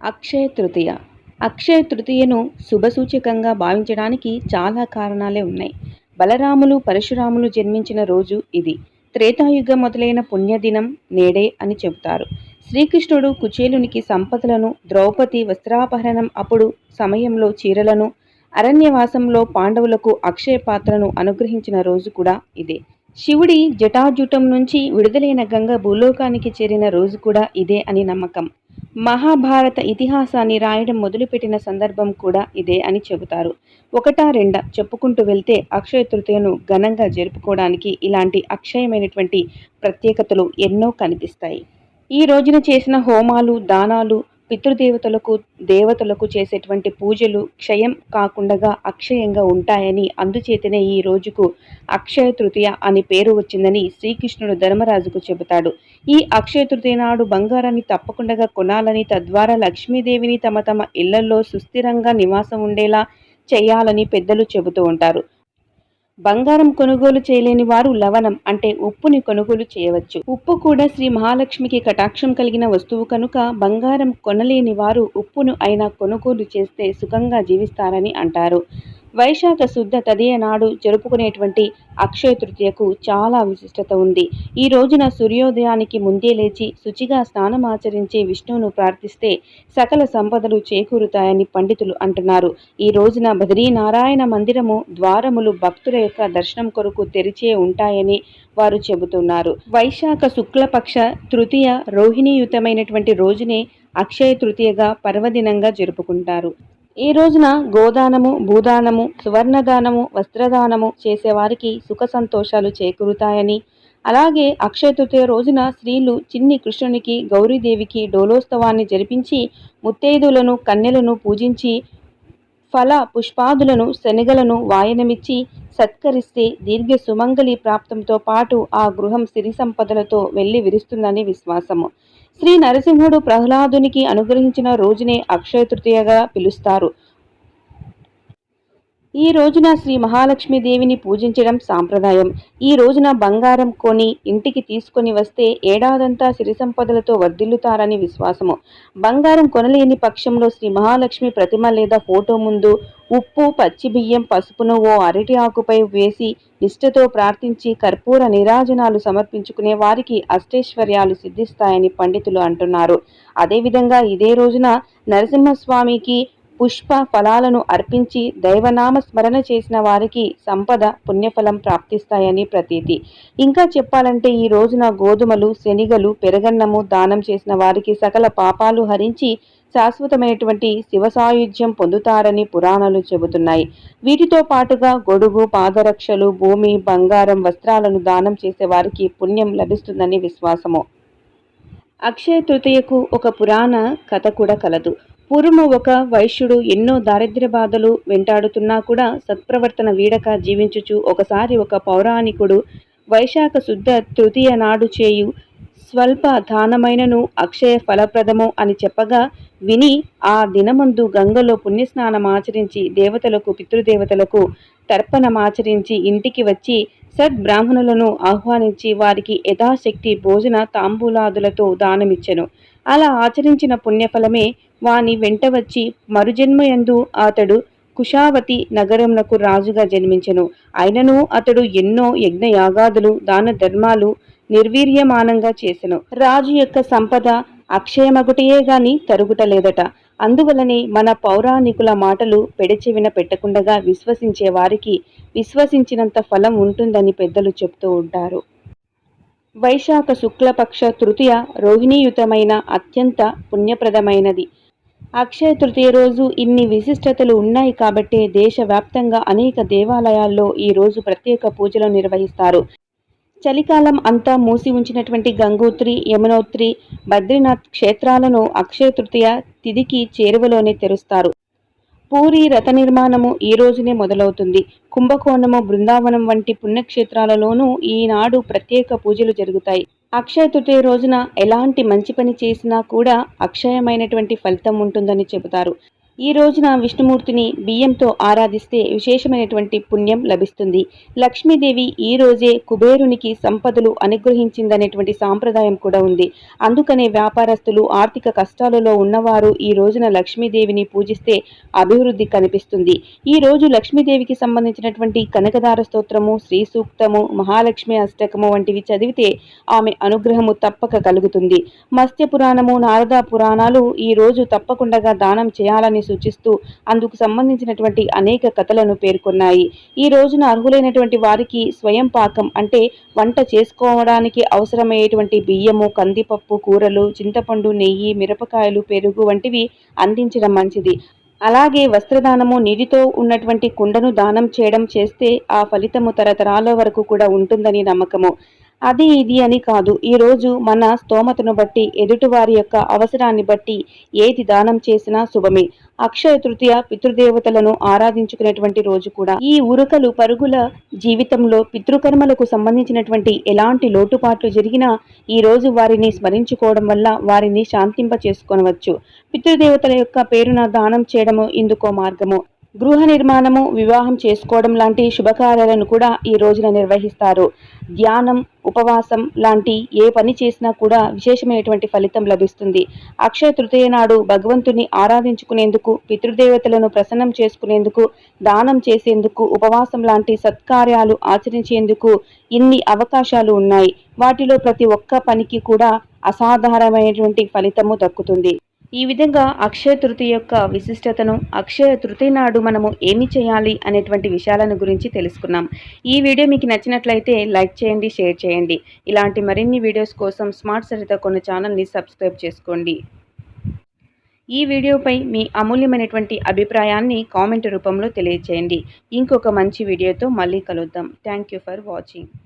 అక్షయ తృతీయ. అక్షయ తృతీయను శుభసూచకంగా భావించడానికి చాలా కారణాలే ఉన్నాయి. బలరాములు పరశురాములు జన్మించిన రోజు ఇది. త్రేతాయుగం మొదలైన పుణ్యదినం నేడే అని చెబుతారు. శ్రీకృష్ణుడు కుచేలునికి సంపదలను ద్రౌపది వస్త్రాపహరణం అప్పుడు సమయంలో చీరలను అరణ్యవాసంలో పాండవులకు అక్షయ పాత్రను అనుగ్రహించిన రోజు కూడా ఇదే. శివుడి జటాజుటం నుంచి విడుదలైన గంగ భూలోకానికి చేరిన రోజు కూడా ఇదే అని నమ్మకం. మహాభారత ఇతిహాసాన్ని రాయడం మొదలుపెట్టిన సందర్భం కూడా ఇదే అని చెబుతారు. ఒకటా రెండా చెప్పుకుంటూ వెళ్తే అక్షయ తృతీయను ఘనంగా జరుపుకోవడానికి ఇలాంటి అక్షయమైనటువంటి ప్రత్యేకతలు ఎన్నో కనిపిస్తాయి. ఈ రోజున చేసిన హోమాలు దానాలు పితృదేవతలకు దేవతలకు చేసేటువంటి పూజలు క్షయం కాకుండా అక్షయంగా ఉంటాయని అందుచేతనే ఈ రోజుకు అక్షయ తృతీయ అని పేరు వచ్చిందని శ్రీకృష్ణుడు ధర్మరాజుకు చెబుతాడు. ఈ అక్షయ తృతీయ నాడు బంగారాన్ని తప్పకుండా కొనాలని తద్వారా లక్ష్మీదేవిని తమ తమ ఇళ్ళలో సుస్థిరంగా నివాసం ఉండేలా చేయాలని పెద్దలు చెబుతూ ఉంటారు. బంగారం కొనుగోలు చేయలేని వారు లవణం అంటే ఉప్పుని కొనుగోలు చేయవచ్చు. ఉప్పు కూడా శ్రీ మహాలక్ష్మికి కటాక్షం కలిగిన వస్తువు కనుక బంగారం కొనలేని వారు ఉప్పును అయినా కొనుగోలు చేస్తే సుఖంగా జీవిస్తారని అంటారు. వైశాఖ శుద్ధ తదియ నాడు జరుపుకునేటువంటి అక్షయ తృతీయకు చాలా విశిష్టత ఉంది. ఈ రోజున సూర్యోదయానికి ముందే లేచి శుచిగా స్నానమాచరించే విష్ణువును ప్రార్థిస్తే సకల సంపదలు చేకూరుతాయని పండితులు అంటున్నారు. ఈ రోజున బద్రీనారాయణ మందిరము ద్వారములు భక్తుల యొక్క దర్శనం కొరకు తెరిచే ఉంటాయని వారు చెబుతున్నారు. వైశాఖ శుక్లపక్ష తృతీయ రోహిణీయుతమైనటువంటి రోజునే అక్షయ తృతీయగా పర్వదినంగా జరుపుకుంటారు. ఈ రోజున గోదానము భూదానము సువర్ణదానము వస్త్రదానము చేసేవారికి సుఖ సంతోషాలు చేకూరుతాయని. అలాగే అక్షయ తృతీయ రోజున స్త్రీలు చిన్ని కృష్ణునికి గౌరీదేవికి డోలోత్సవాన్ని జరిపించి ముత్తైదులను కన్నెలను పూజించి ఫల పుష్పాదులను శనగలను వాయనమిచ్చి సత్కరిస్తే దీర్ఘ సుమంగళి ప్రాప్తంతో పాటు ఆ గృహం సిరి సంపదలతో వెళ్ళి విరుస్తుందని విశ్వాసము. శ్రీ నరసింహుడు ప్రహ్లాదునికి అనుగ్రహించిన రోజునే అక్షయ తృతీయగా పిలుస్తారు. ఈ రోజున శ్రీ మహాలక్ష్మీదేవిని పూజించడం సాంప్రదాయం. ఈ రోజున బంగారం కొని ఇంటికి తీసుకొని వస్తే ఏడాదంతా సిరి సంపదలతో వర్ధిల్లుతారని విశ్వాసము. బంగారం కొనలేని పక్షంలో శ్రీ మహాలక్ష్మి ప్రతిమ లేదా ఫోటో ముందు ఉప్పు పచ్చి బియ్యం పసుపును ఓ అరటి ఆకుపై వేసి నిష్ఠతో ప్రార్థించి కర్పూర నిరాజనాలు సమర్పించుకునే వారికి అష్టైశ్వర్యాలు సిద్ధిస్తాయని పండితులు అంటున్నారు. అదేవిధంగా ఇదే రోజున నరసింహస్వామికి పుష్ప ఫలాలను అర్పించి దైవనామ స్మరణ చేసిన వారికి సంపద పుణ్యఫలం ప్రాప్తిస్తాయని ప్రతీతి. ఇంకా చెప్పాలంటే ఈ రోజున గోధుమలు శనిగలు పెరగన్నము దానం చేసిన వారికి సకల పాపాలు హరించి శాశ్వతమైనటువంటి శివసాయుధ్యం పొందుతారని పురాణాలు చెబుతున్నాయి. వీటితో పాటుగా గొడుగు పాదరక్షలు భూమి బంగారం వస్త్రాలను దానం చేసే వారికి పుణ్యం లభిస్తుందని విశ్వాసము. అక్షయ తృతీయకు ఒక పురాణ కథ కూడా కలదు. పూర్వము ఒక వైశ్యుడు ఎన్నో దారిద్ర్య బాధలు వెంటాడుతున్నా కూడా సత్ప్రవర్తన వీడక జీవించుచు ఒకసారి ఒక పౌరాణికుడు వైశాఖ శుద్ధ తృతీయ నాడు చేయు స్వల్ప దానమైనను అక్షయ ఫలప్రదము అని చెప్పగా విని ఆ దినమందు గంగలో పుణ్యస్నానం ఆచరించి దేవతలకు పితృదేవతలకు తర్పణమాచరించి ఇంటికి వచ్చి సద్బ్రాహ్మణులను ఆహ్వానించి వారికి యథాశక్తి భోజన తాంబూలాదులతో దానమిచ్చెను. అలా ఆచరించిన పుణ్యఫలమే వాని వెంట వచ్చి మరుజన్మయందు అతడు కుషావతి నగరమునకు రాజుగా జన్మించెను. అయినను అతడు ఎన్నో యజ్ఞయాగాదులు దాన ధర్మాలు నిర్వీర్యమానంగా చేసెను. రాజు యొక్క సంపద అక్షయమగుటయే గాని తరుగుటలేదట. అందువలనే మన పౌరాణికుల మాటలు పెడచెవిన పెట్టకుండగా విశ్వసించే వారికి విశ్వసించినంత ఫలం ఉంటుందని పెద్దలు చెప్తూ ఉంటారు. వైశాఖ శుక్లపక్ష తృతీయ రోహిణీయుతమైన అత్యంత పుణ్యప్రదమైనది. అక్షయ తృతీయ రోజు ఇన్ని విశిష్టతలు ఉన్నాయి కాబట్టే దేశవ్యాప్తంగా అనేక దేవాలయాల్లో ఈ రోజు ప్రత్యేక పూజలు నిర్వహిస్తారు. చలికాలం అంతా మూసి ఉంచినటువంటి గంగోత్రి యమునోత్రి బద్రీనాథ్ క్షేత్రాలను అక్షయ తృతీయ తిదికి చేరువలోనే తెరుస్తారు. పూరి రథ నిర్మాణము ఈ రోజునే మొదలవుతుంది. కుంభకోణము బృందావనం వంటి పుణ్యక్షేత్రాలలోనూ ఈనాడు ప్రత్యేక పూజలు జరుగుతాయి. అక్షయ తృతీయ రోజున ఎలాంటి మంచి పని చేసినా కూడా అక్షయమైనటువంటి ఫలితం ఉంటుందని చెబుతారు. ఈ రోజున విష్ణుమూర్తిని బియ్యంతో ఆరాధిస్తే విశేషమైనటువంటి పుణ్యం లభిస్తుంది. లక్ష్మీదేవి ఈ రోజే కుబేరునికి సంపదలు అనుగ్రహించిందనేటువంటి సాంప్రదాయం కూడా ఉంది. అందుకనే వ్యాపారస్తులు ఆర్థిక కష్టాలలో ఉన్నవారు ఈ రోజున లక్ష్మీదేవిని పూజిస్తే అభివృద్ధి కనిపిస్తుంది. ఈ రోజు లక్ష్మీదేవికి సంబంధించినటువంటి కనకదార స్తోత్రము శ్రీ సూక్తము మహాలక్ష్మి అష్టకము వంటివి చదివితే ఆమె అనుగ్రహము తప్పక కలుగుతుంది. మత్స్య పురాణము నారదా పురాణాలు ఈ రోజు తప్పకుండా దానం చేయాలని సూచిస్తూ అందుకు సంబంధించినటువంటి అనేక కథలను పేర్కొన్నాయి. ఈ రోజున అర్హులైనటువంటి వారికి స్వయం పాకం అంటే వంట చేసుకోవడానికి అవసరమయ్యేటువంటి బియ్యము కందిపప్పు కూరలు చింతపండు నెయ్యి మిరపకాయలు పెరుగు వంటివి అందించడం మంచిది. అలాగే వస్త్రదానము నీటితో ఉన్నటువంటి కుండను దానం చేయడం చేస్తే ఆ ఫలితము తరతరాల వరకు కూడా ఉంటుందని నమ్మకము. అది ఇది అని కాదు. ఈరోజు మన స్తోమతను బట్టి ఎదుటివారి యొక్క అవసరాన్ని బట్టి ఏది దానం చేసినా శుభమే. అక్షయ తృతీయ పితృదేవతలను ఆరాధించుకునేటువంటి రోజు కూడా. ఈ ఉరకలు పరుగుల జీవితంలో పితృకర్మలకు సంబంధించినటువంటి ఎలాంటి లోటుపాట్లు జరిగినా ఈ రోజు వారిని స్మరించుకోవడం వల్ల వారిని శాంతింప చేసుకోనవచ్చు పితృదేవతల యొక్క పేరున దానం చేయడము ఇందుకో మార్గము. గృహ నిర్మాణము వివాహం చేసుకోవడం లాంటి శుభకార్యాలను కూడా ఈ రోజున నిర్వహిస్తారు. ధ్యానం ఉపవాసం లాంటి ఏ పని చేసినా కూడా విశేషమైనటువంటి ఫలితం లభిస్తుంది. అక్షయ తృతీయ నాడు భగవంతుని ఆరాధించుకునేందుకు పితృదేవతలను ప్రసన్నం చేసుకునేందుకు దానం చేసేందుకు ఉపవాసం లాంటి సత్కార్యాలు ఆచరించేందుకు ఇన్ని అవకాశాలు ఉన్నాయి. వాటిలో ప్రతి ఒక్క పనికి కూడా అసాధారణమైనటువంటి ఫలితము దక్కుతుంది. ఈ విధంగా అక్షయ తృతీయ యొక్క విశిష్టతను అక్షయ తృతీయ నాడు మనము ఏమి చేయాలి అనేటువంటి విషయాలను గురించి తెలుసుకున్నాం. ఈ వీడియో మీకు నచ్చినట్లయితే లైక్ చేయండి షేర్ చేయండి. ఇలాంటి మరిన్ని వీడియోస్ కోసం స్మార్ట్ సరిత కొన్ని ఛానల్ని సబ్స్క్రైబ్ చేసుకోండి. ఈ వీడియోపై మీ అమూల్యమైనటువంటి అభిప్రాయాన్ని కామెంట్ రూపంలో తెలియజేయండి ఇంకొక మంచి వీడియోతో మళ్ళీ కలుద్దాం. Thank you for watching